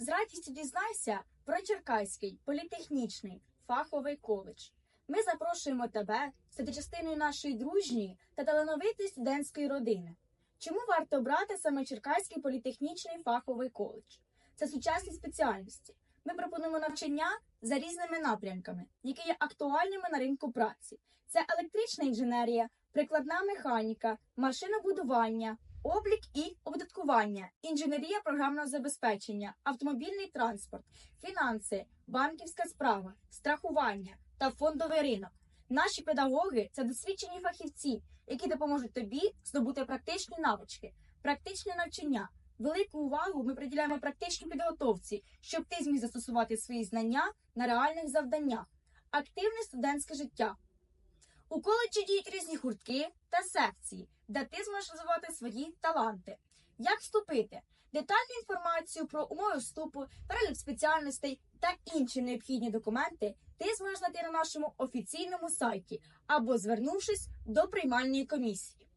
З радістю дізнайся про Черкаський політехнічний фаховий коледж. Ми запрошуємо тебе стати частиною нашої дружньої та талановитої студентської родини. Чому варто обрати саме Черкаський політехнічний фаховий коледж? Це сучасні спеціальності. Ми пропонуємо навчання за різними напрямками, які є актуальними на ринку праці. Це електрична інженерія, прикладна механіка, машинобудування, облік і оподаткування, інженерія програмного забезпечення, автомобільний транспорт, фінанси, банківська справа, страхування та фондовий ринок. Наші педагоги це досвідчені фахівці, які допоможуть тобі здобути практичні навички, практичне навчання. Велику увагу ми приділяємо практичній підготовці, щоб ти зміг застосувати свої знання на реальних завданнях. Активне студентське життя. У коледжі діють різні гуртки та секції, де ти зможеш розвивати свої таланти. Як вступити? Детальну інформацію про умови вступу, перелік спеціальностей та інші необхідні документи ти зможеш знайти на нашому офіційному сайті або звернувшись до приймальної комісії.